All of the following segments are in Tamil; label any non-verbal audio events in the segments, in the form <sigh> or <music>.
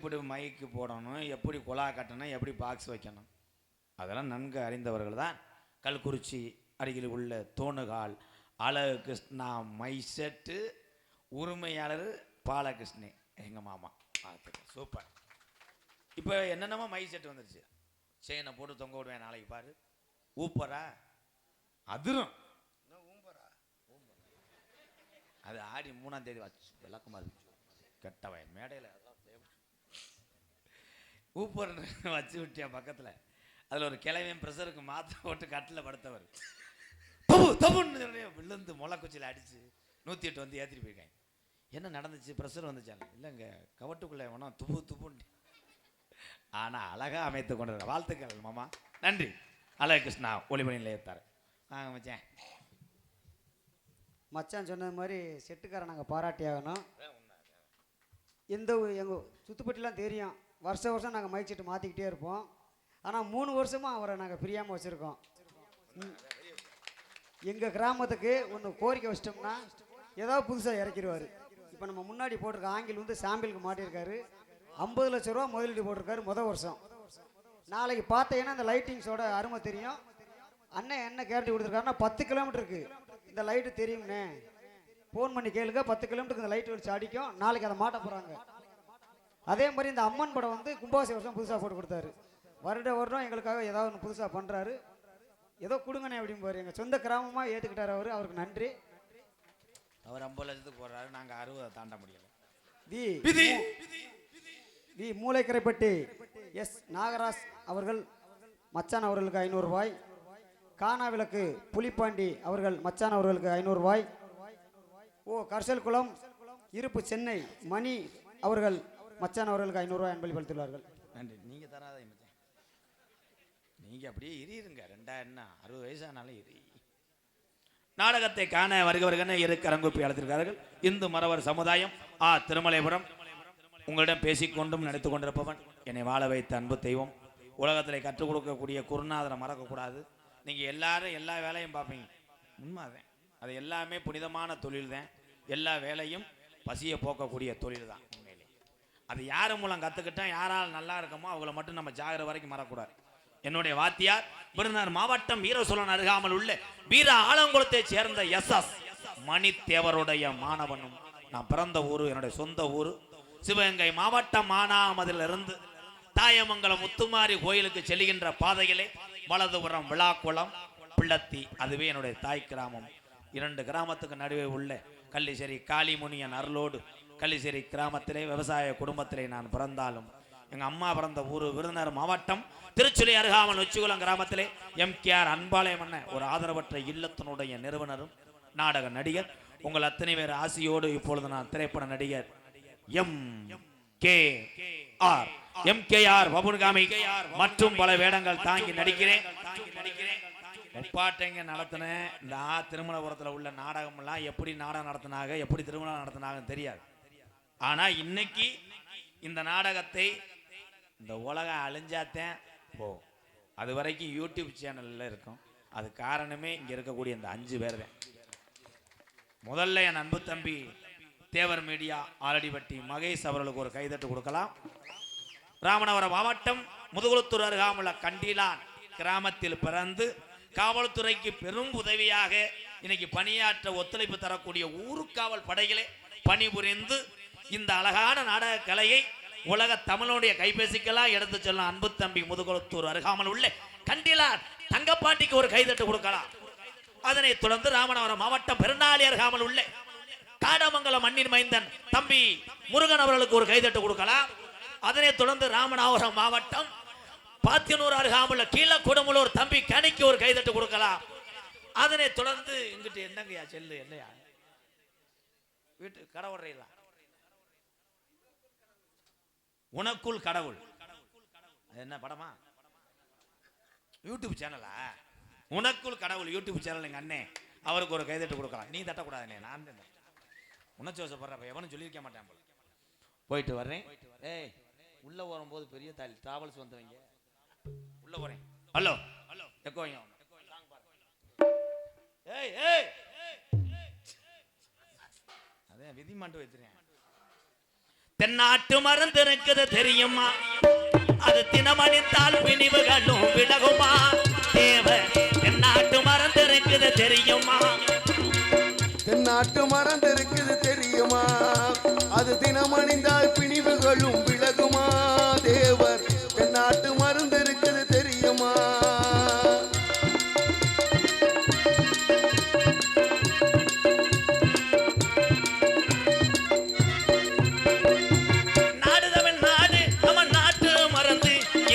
எப்படி மைக்கு போடணும் எப்படி குழா கட்டணும் எப்படி பாக்ஸ் வைக்கணும். அதெல்லாம் நன்கு அறிந்தவர்கள் தான். கல்குறிச்சி அருகில் உள்ள தோணுகால் அழகு கிருஷ்ணா மை செட்டு உரிமையாளர் பாலகிருஷ்ணன் எங்கள் மாமா. சூப்பர். இப்போ என்னென்னமோ மை செட் வந்துருச்சு. செயினை போட்டு தொங்க விடுவேன் நாளைக்கு பாரு. ஊப்பரா? அதிரும். அது ஆடி மூணாம் தேதி வச்சு விளக்கமா இருந்துச்சு கெட்டவன் மேடையில். ஊப்பர் <laughs> வச்சு விட்டியா பக்கத்தில். அதில் ஒரு கிழமையும் ப்ரெஷருக்கு மாத்திரை போட்டு கட்டில் படுத்தவர். தப்பு தப்புன்னு சொல்லி விழுந்து முளைக்குச்சியில் அடித்து நூற்றி எட்டு வந்து ஏற்றிட்டு போயிருக்காங்க. என்ன நடந்துச்சு? ப்ரெஷர் வந்துச்சாங்க இல்லைங்க கவட்டுக்குள்ளே வேணாம் துப்பு துப்புன்னு. ஆனால் அழகாக அமைத்து கொண்டு வாழ்த்துக்கள் மாமா. நன்றி. அழகு கிருஷ்ணா ஒளிமணி நிலையத்தார் வாங்க மச்சான். மச்சான் சொன்னது மாதிரி செட்டுக்காரன் நாங்கள் பாராட்டி ஆகணும் எந்த எங்கள் சுத்துப்பட்டிலாம் தெரியும். வருஷ வருஷம் நாங்கள் மைக் செட்டு மாற்றிக்கிட்டே இருப்போம். ஆனால் மூணு வருஷமாக அவரை நாங்கள் பிரியாமல் வச்சுருக்கோம். எங்கள் கிராமத்துக்கு ஒன்று கோரிக்கை வச்சிட்டோம்னா ஏதாவது புதுசாக இறக்கிடுவார். இப்போ நம்ம முன்னாடி போட்டிருக்க ஆங்கில் வந்து சாம்பிளுக்கு மாட்டியிருக்காரு. ஐம்பது லட்ச ரூபா முதலீடு போட்டிருக்காரு முத வருஷம். நாளைக்கு பார்த்தீங்கன்னா இந்த லைட்டிங்ஸோட அருமை தெரியும். அண்ணன் என்ன கேரண்டி கொடுத்துருக்காருன்னா பத்து கிலோமீட்டருக்கு இந்த லைட்டு தெரியும்ண்ணே ஃபோன் பண்ணி கேளுங்க பத்து கிலோமீட்டருக்கு இந்த லைட் வச்சு அடிக்கும். நாளைக்கு அதை மாட்ட போகிறாங்க அதே மாதிரி இந்த அம்மன் படம் வந்து கும்பாசி வருஷம் புதுசாக போட்டு கொடுத்தாரு. வருட வருடம் எங்களுக்காக ஏதாவது ஒன்று புதுசாக பண்ணுறாரு ஏதோ கொடுங்கண்ணே அப்படிம்பாரு எங்கள் சொந்த கிராமமாக ஏற்றுக்கிட்டார் அவர். அவருக்கு நன்றி. அவர் ஐம்பது லட்சத்துக்கு போடுறாரு நாங்கள் அறுபதை தாண்ட முடியல. வி. விதி. வி. மூளைக்கரைப்பட்டி எஸ். நாகராஜ் அவர்கள் மச்சான் அவர்களுக்கு ஐநூறு ரூபாய். கானா விளக்கு புலிப்பாண்டி அவர்கள் மச்சான் அவர்களுக்கு ஐநூறு ரூபாய். ஓ கர்சல் குளம் இருப்பு சென்னை மணி அவர்கள் மச்சான் அவர்களுக்கு ஐநூறு ரூபாய் அன்பளி பளித்துள்ளார்கள் நன்றி. நீங்கள் தராத மச்சான். நீங்கள் அப்படியே இருங்க ரெண்டாயிரம் அறுபது வயசானாலும் இரு நாடகத்தை காண வருகிறவர்கள் இரு கரங்குப்பி அழைத்திருக்கிறார்கள். இந்து மறவர் சமுதாயம் ஆ திருமலைபுரம். உங்களிடம் பேசிக்கொண்டும் நடித்து கொண்டிருப்பவன் என்னை வாழ வைத்த அன்பு தெய்வம். உலகத்தில் கற்றுக் கொடுக்கக்கூடிய குருநாதனை மறக்கக்கூடாது. நீங்கள் எல்லாரும் எல்லா வேலையும் பார்ப்பீங்க. உண்மைதான். அது எல்லாமே புனிதமான தொழில் தான் எல்லா வேலையும் பசியை போக்கக்கூடிய தொழில் தான் அது யார் மூலம் கற்றுக்கிட்டோம் யாரால் நல்லா இருக்கமோ அவங்கள மட்டும் நம்ம ஜாகிர வரைக்கும் மறக்கூடாது என்னுடைய வாத்தியார் விருதுநகர் மாவட்டம் வீரசோழன் அருகாமல் உள்ள வீர ஆலங்குளத்தைச் சேர்ந்த எஸ் எஸ் மணித்தேவருடைய மாணவனும். நான் பிறந்த ஊர் என்னுடைய சொந்த ஊர். சிவகங்கை மாவட்டம் மானாமதிலிருந்து தாயமங்கலம் முத்துமாரி கோயிலுக்கு செல்கின்ற பாதையிலே வலதுபுறம் விழாக்குளம் பிள்ளத்தி அதுவே என்னுடைய தாய் கிராமம். இரண்டு கிராமத்துக்கு நடுவே உள்ள கள்ளிசேரி காளிமுனியன் அருளோடு கள்ளிசேரி கிராமத்திலே விவசாய குடும்பத்திலே நான் பிறந்தாலும் எங்கள் அம்மா பிறந்த ஊர் விருதுநகர் மாவட்டம் திருச்சுளி அருகாமல் உச்சிகுளம் கிராமத்திலே எம் கே ஆர் அன்பாலயம் அண்ணன் ஒரு ஆதரவற்ற இல்லத்தினுடைய நிறுவனரும் நாடக நடிகர் உங்கள் அத்தனை பேர் ஆசியோடு இப்பொழுது நான் திரைப்பட நடிகர் M K R M K R பபுன்காமி மற்றும் பல வேடங்கள் தாங்கி நடிக்கிறேன். முப்பாட்டைங்க நடத்தினேன். இந்த திருமணபுரத்தில் உள்ள நாடகமெல்லாம் எப்படி நாடகம் நடத்தினாங்க எப்படி திருமணம் நடத்தினாங்கன்னு தெரியாது. ஆனா இன்னைக்கு இந்த நாடகத்தை இந்த உலகம் அழிஞ்சாத்தேன் போ அது வரைக்கும் யூடியூப் சேனல்ல இருக்கும். அது காரணமே இங்க இருக்கக்கூடிய இந்த அஞ்சு பேர் தான் முதல்ல என் அன்பு தம்பி தேவர் மீடியா ஆலடிப்பட்டி மகேஷ் அவர்களுக்கு ஒரு கைதட்டு கொடுக்கலாம். ராமநாதபுரம் மாவட்டம் முதுகுளத்தூர் அருகாமுள்ள கண்டிலான் கிராமத்தில் பிறந்து காவல்துறைக்கு பெரும் உதவியாக இன்னைக்கு பணியாற்ற ஒத்துழைப்பு தரக்கூடிய ஊருக்காவல் படைகளே பணிபுரிந்து இந்த அழகான நாடக கலையை உலக தமிழனுடைய கைபேசிக்கெல்லாம் எடுத்து செல்லும் அன்பு தம்பி முதுகுளத்தூர் அருகாமல் உள்ள. கண்டிலார் தங்கப்பாண்டிக்கு ஒரு கைதட்டு கொடுக்கலாம். அதனைத் தொடர்ந்து ராமநாதபுரம் மாவட்டம் பெருநாளி அருகாமல் உள்ள. காடமங்கலம் மண்ணின் மைந்தன் தம்பி முருகன் அவர்களுக்கு ஒரு கைதட்டு கொடுக்கலாம். அதனைத் தொடர்ந்து ராமநாதபுரம் மாவட்டம் பாத்தியனூர் அருகாமுள்ள கீழக்குடமுலூர் தம்பி கணிக்கு ஒரு கைதட்டு கொடுக்கலாம். அதனைத் தொடர்ந்து இங்கிட்டு என்னங்கய்யா செல்லு என்னையா வீட்டு கடவுறையில உனக்குள் கடவுள். அது என்ன படமா? யூடியூப் சேனலா? உனக்குள் கடவுள் யூடியூப் சேனல் எங்கள் அண்ணே. அவருக்கு ஒரு கைதட்டு கொடுக்கலாம். நீ தட்டக்கூடாதுண்ணே நான் தான் உணர்ச்சி எவனும் சொல்லியிருக்க மாட்டேன் போல. போயிட்டு வர்றேன். ஏய் உள்ள வரும்போது பெரிய தாலி டிராவல்ஸ் வந்தவங்க உள்ள போறேன். ஹலோ. ஹலோ எக்கோ ஏய் ஏய். அதே விதி மாட்டு தென்னாட்டு மருந்து இருக்குது தெரியுமா? அது தினமணித்தால் பிணிவுகளும் விலகுமா? தேவ தென்னாட்டு மருந்து இருக்குது தெரியுமா? தென்னாட்டு மருந்து இருக்குது தெரியுமா? அது தினமணிந்தால்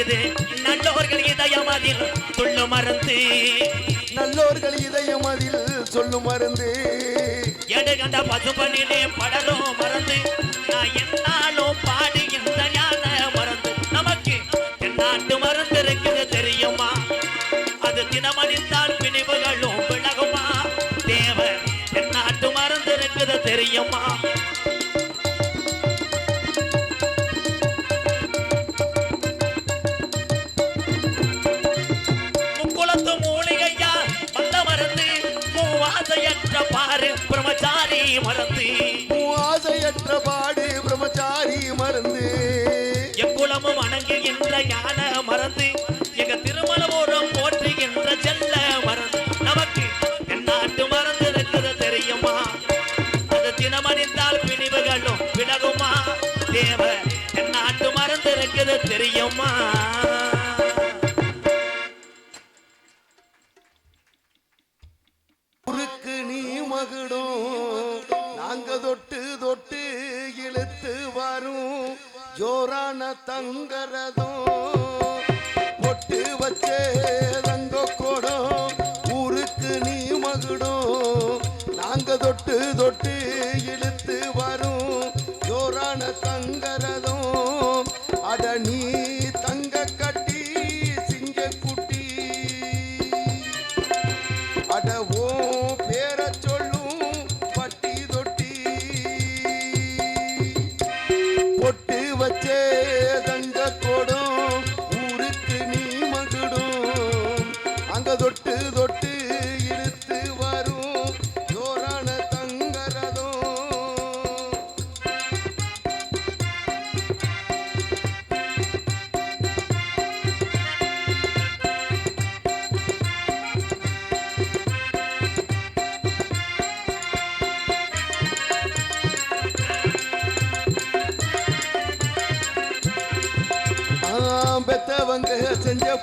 இது நல்லோர்கள் இதயம் அதில் துள்ளு மறந்து நல்லோர்கள் இதயம் அதில் சொல்லும் மருந்து. எடு கண்ட பசுபனிலே படரும் மறந்து நான் என்னாலும் பாடுகின்ற ஞான மறந்து. நமக்கு தென்னாட்டு மருந்து இருக்குது தெரியுமா? அது தினமணித்தால் பிணிவுகளும் விலகுமா? தேவ தென்னாட்டு மருந்து இருக்குது தெரியுமா? மறந்து. ஆசையற்ற பாடு பிரம்மச்சாரி மருந்து எக்குளமும் வணங்குகின்ற ஞான மறந்து. எங்க திருமணபுரம் போற்றுகின்ற செல்ல மறந்து. நமக்கு எந்நாட்டு மறந்து இருக்குது தெரியுமா? அது தினமணிந்தால் பிணிவுகளும் விலகுமா? தேவ எந்நாட்டு மறந்து இருக்குது தெரியுமா? ஜோரான தங்கரதும் பொட்டு வச்சே தங்க கோடம் ஊருக்கு நீ மகுடும். நாங்க தொட்டு தொட்டு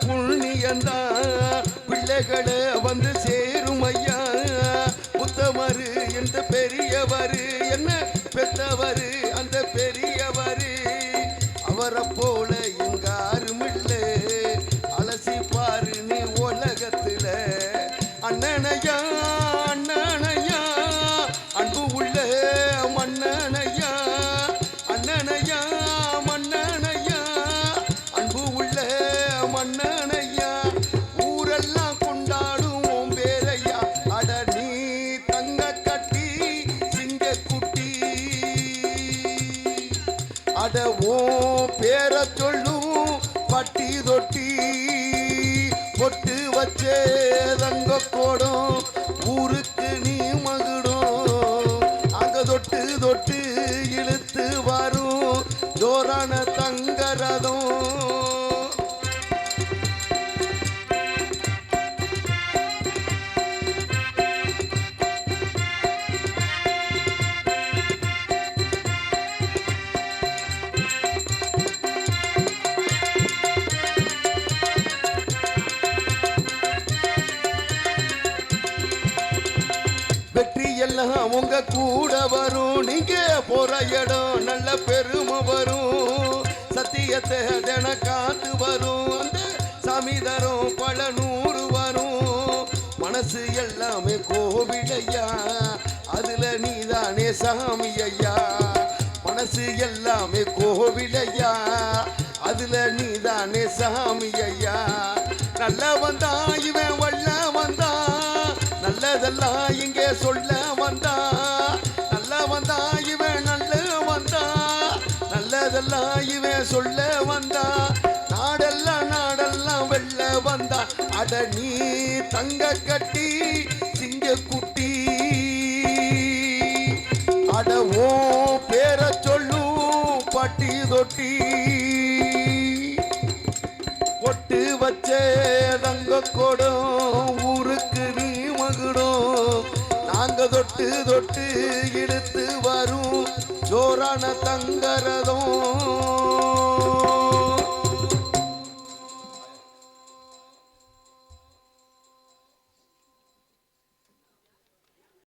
புண்ணியந்தான் பிள்ளைகளை வந்து சே அடவும் பேர சொல்லும் பட்டி தொட்டி பொட்டு வச்சே ரங்க கோடம் ஊருக்கு நீ எல்லாம் உங்க கூட வரும். நீங்க போற இடம் நல்ல பெருமை வரும். சத்தியத்தை தின காத்து வரும். அந்த சாமி தரும் பல நூறு வரும். மனசு எல்லாமே கோவிடையா அதுல நீதானே சாமி ஐயா. மனசு எல்லாமே கோவிலையா? அதுல நீதானே சாமி ஐயா. நல்ல வந்தா இவன் வல்ல வந்தா நல்லதெல்லாம் இங்கே சொல்ல நாட்டுக்குள்ள வந்தா நாடெல்லாம் நாடெல்லாம் வெள்ள வந்தா அட நீ தங்க கட்டி சிங்க குட்டி. அடவோ பேர சொல்லு பட்டி தொட்டி. ஒட்டு வச்ச தங்க கொடும் ஊருக்கு நீ மகுடும். நாங்க தொட்டு தொட்டு இழுத்து வரும் ஜோரான தங்கரதம்.